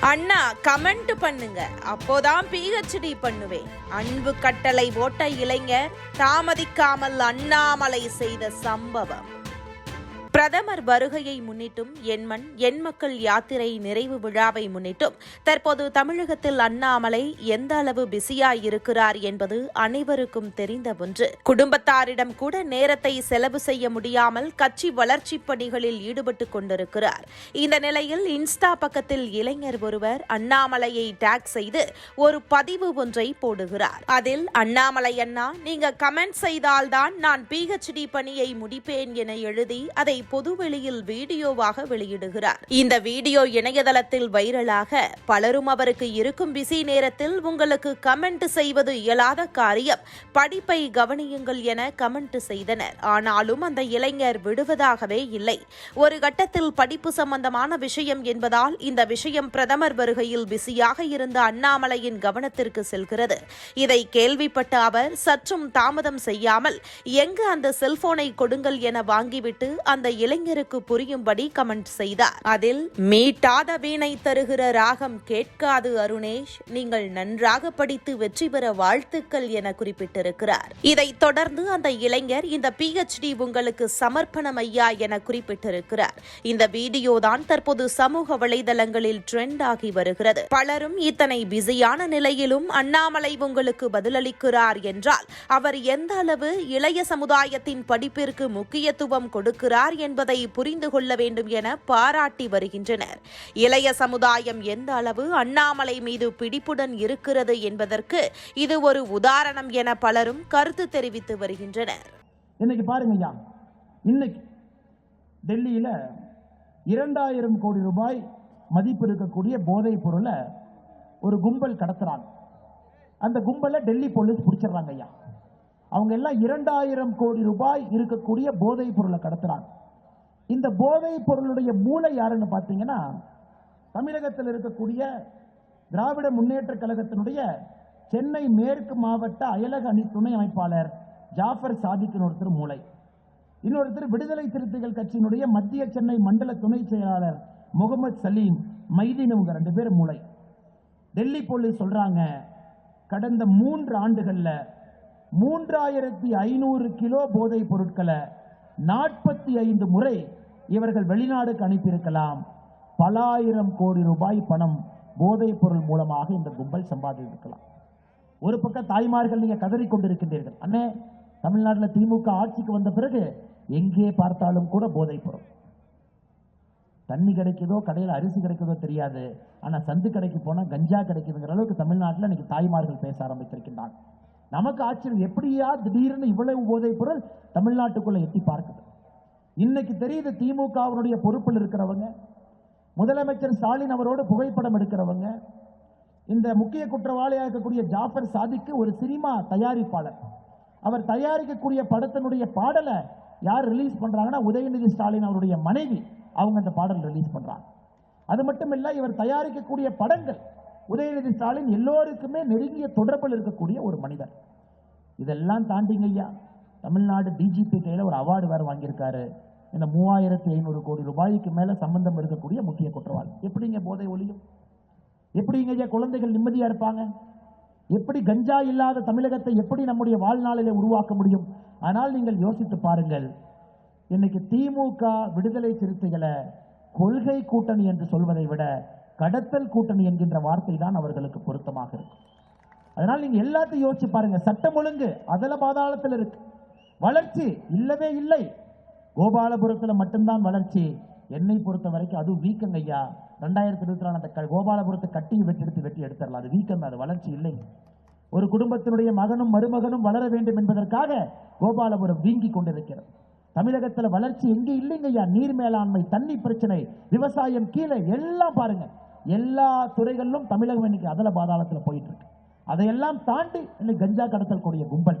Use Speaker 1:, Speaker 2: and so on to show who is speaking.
Speaker 1: அண்ணா comment பண்ணுங்க. அப்போதான் PhD பண்ணுவேன். அன்பு கட்டளை ஓட்ட இளைஞர் தாமதிக்காமல் அண்ணாமலை செய்த சம்பவம். பிரதமர் வருகையை முன்னிட்டும் எண்மண் எண் மக்கள் யாத்திரை நிறைவு விழாவை முன்னிட்டும். தற்போது தமிழகத்தில் அண்ணாமலை எந்த அளவு பிஸியாய் இருக்கிறார் என்பது அனைவருக்கும் தெரிந்த ஒன்று. குடும்பத்தாரிடம் கூட நேரத்தை செலவு செய்ய முடியாமல் கட்சி வளர்ச்சிப் பணிகளில் ஈடுபட்டுக் கொண்டிருக்கிறார். இந்த நிலையில் இன்ஸ்டா பக்கத்தில் இளைஞர் ஒருவர் அண்ணாமலையை டேக் செய்து ஒரு பதிவு ஒன்றை போடுகிறார். அதில் அண்ணாமலை அண்ணா நீங்க கமெண்ட் செய்தால்தான் நான் பிஹெச்டி பணியை முடிப்பேன் என எழுதி அதை பொதுவெளியில் வீடியோவாக வெளியிடுகிறார். இந்த வீடியோ இணையதளத்தில் வைரலாக பலரும் அவருக்கு இருக்கும் பிஸி நேரத்தில் உங்களுக்கு கமெண்ட் செய்வது இயலாத காரியம். படிப்பை கவனியுங்கள் என கமெண்ட் செய்தனர். ஆனாலும் அந்த இளைஞர் விடுவதாகவே இல்லை. ஒரு கட்டத்தில் படிப்பு சம்பந்தமான விஷயம் என்பதால் இந்த விஷயம் பிரதமர் வருகையில் பிஸியாக இருந்த அண்ணாமலையின் கவனத்திற்கு செல்கிறது. இதை கேள்விப்பட்ட அவர் சற்றும் தாமதம் செய்யாமல் எங்கு அந்த செல்போனை கொடுங்கள் என வாங்கிவிட்டு அந்த இளைஞருக்கு புரியும்படி கமெண்ட் செய்தார். அதில் மீட்டாத வீணை தருகிற ராகம் கேட்காது அருணேஷ். நீங்கள் நன்றாக படித்து வெற்றி பெற வாழ்த்துக்கள் என குறிப்பிட்டிருக்கிறார். இதைத் தொடர்ந்து அந்த இளைஞர் இந்த பிஹெச்டி உங்களுக்கு சமர்ப்பணம் ஐயா என குறிப்பிட்டிருக்கிறார். இந்த வீடியோ தான் தற்போது சமூக வலைதளங்களில் ட்ரெண்ட் ஆகி வருகிறது. பலரும் இத்தனை பிஸியான நிலையிலும் அண்ணாமலை உங்களுக்கு பதிலளிக்கிறார் என்றால் அவர் எந்த அளவு இளைய சமுதாயத்தின் படிப்பிற்கு முக்கியத்துவம் கொடுக்கிறார் என்பதை புரிந்து கொள்ள வேண்டும் என பாராட்டி வருகின்றனர். இளைய சமுதாயம் எந்த அளவு அண்ணாமலை மீது பிடிப்புடன் இருக்கிறது என்பதற்கு இது ஒரு உதாரணம் என பலரும் கருத்து தெரிவித்து வருகின்றனர்.
Speaker 2: இன்னைக்கு பாருங்க இன்னைக்கு டெல்லியில இரண்டாயிரம் கோடி ரூபாய் மதிப்பு இருக்கக்கூடிய போதைப் பொருளை ஒரு கும்பல் கடத்துறாங்க. அந்த கும்பலை டெல்லி போலீஸ் பிடிச்சிடுறாங்க ஐயா. அவங்க எல்லாம் இரண்டாயிரம் கோடி ரூபாய் இருக்கக்கூடிய போதைப் பொருளை கடத்துறாங்க. இந்த போதைப் பொருளுடைய மூளை யாருன்னு பார்த்தீங்கன்னா தமிழகத்தில் இருக்கக்கூடிய திராவிட முன்னேற்ற கழகத்தினுடைய சென்னை மேற்கு மாவட்ட அயலக அணி துணை அமைப்பாளர் ஜாஃபர் சாதிக்கின் ஒருத்தர் மூளை. இன்னொருத்தர் விடுதலை சிறுத்தைகள் கட்சியினுடைய மத்திய சென்னை மண்டல துணை செயலாளர் முகமது சலீம் மைதீன் இவங்க ரெண்டு பேர் மூளை. டெல்லி போலீஸ் சொல்றாங்க கடந்த மூன்று ஆண்டுகள்ல மூன்றாயிரத்தி ஐநூறு கிலோ போதைப் பொருட்களை நாற்பத்தி ஐந்து முறை இவர்கள் வெளிநாடுக்கு அனுப்பியிருக்கலாம். பல ஆயிரம் கோடி ரூபாய் பணம் போதைப் பொருள் மூலமாக இந்த கும்பல் சம்பாதித்திருக்கலாம். ஒரு பக்கம் தாய்மார்கள் நீங்க கதறிக் கொண்டிருக்கின்றீர்கள். அண்ணே தமிழ்நாட்டில் திமுக ஆட்சிக்கு வந்த பிறகு எங்கே பார்த்தாலும் கூட போதைப் பொருள். தண்ணி கிடைக்குதோ கடையில் அரிசி கிடைக்குதோ தெரியாது. ஆனால் சந்து கடைக்கு போனால் கஞ்சா கிடைக்குதுங்கிற அளவுக்கு தமிழ்நாட்டில் இன்னைக்கு தாய்மார்கள் பேச ஆரம்பித்திருக்கின்றாங்க. நமக்கு ஆச்சரியம் எப்படியா திடீர்னு இவ்வளவு போதைப் பொருள் தமிழ்நாட்டுக்குள்ளே எட்டி பார்க்குது? இன்னைக்கு தெரியுது திமுகவினுடைய பொறுப்பில் இருக்கிறவங்க முதலமைச்சர் ஸ்டாலின் அவரோடு புகைப்படம் எடுக்கிறவங்க இந்த முக்கிய குற்றவாளியாக இருக்கக்கூடிய ஜாஃபர் சாதிக்கு ஒரு சினிமா தயாரிப்பாளர். அவர் தயாரிக்கக்கூடிய படத்தினுடைய பாடலை யார் ரிலீஸ் பண்றாங்கன்னா உதயநிதி ஸ்டாலின் அவருடைய மனைவி. அவங்க அந்த பாடல் ரிலீஸ் பண்றாங்க. அது மட்டும் இல்ல இவர் தயாரிக்கக்கூடிய படங்கள் உதயநிதி ஸ்டாலின் எல்லோருக்குமே நெருங்கிய தொடர்பில் இருக்கக்கூடிய ஒரு மனிதர். இதெல்லாம் தாண்டிங்க ஐயா. தமிழ்நாடு டிஜிபி கையில ஒரு அவார்டு வேற வாங்கியிருக்காரு. இந்த மூவாயிரத்தி ஐநூறு கோடி ரூபாய்க்கு மேல சம்பந்தம் இருக்கக்கூடிய முக்கிய குற்றவாளி. எப்படிங்க போதை ஒளியும் எப்படிங்க ஐயா குழந்தைகள் நிம்மதியா இருப்பாங்க? எப்படி கஞ்சா இல்லாத தமிழகத்தை எப்படி நம்முடைய வாழ்நாளிலே உருவாக்க முடியும்? ஆனால் நீங்கள் யோசித்து பாருங்கள் இன்னைக்கு திமுக விடுதலை சிறுத்தைகளை கொள்கை கூட்டணி என்று சொல்வதை விட கடத்தல் கூட்டணி என்கின்ற வார்த்தை தான் அவர்களுக்கு பொருத்தமாக இருக்கும். அதனால் நீங்க எல்லாத்தையும் யோசிச்சு பாருங்க சட்டம் ஒழுங்கு அதில் பாதாளத்தில் இருக்கு. வளர்ச்சி இல்லவே இல்லை. கோபாலபுரத்துல மட்டும்தான் வளர்ச்சி. என்னை பொறுத்த வரைக்கும் அது வீக்கங்க ஐயா. ரெண்டாயிரத்தி இருபத்தி நாலு அந்த கோபாலபுரத்தை கட்டி வெட்டி எடுத்து வெட்டி எடுத்துடலாம். அது வீக்கம் அது வளர்ச்சி இல்லை. ஒரு குடும்பத்தினுடைய மகனும் மருமகனும் வளர வேண்டும் என்பதற்காக கோபாலபுரம் வீங்கி கொண்டிருக்கிறது. தமிழகத்துல வளர்ச்சி எங்கே இல்லைங்க ஐயா? நீர் மேலாண்மை தண்ணி பிரச்சனை விவசாயம் கீழே எல்லாம் பாருங்க. எல்லா துறைகளிலும் தமிழகம் இன்னைக்கு அதல பாதாளத்துல போயிட்டு இருக்கு. அதையெல்லாம் தாண்டி இன்னைக்கு கஞ்சா கடத்தல் கூடிய கும்பல்.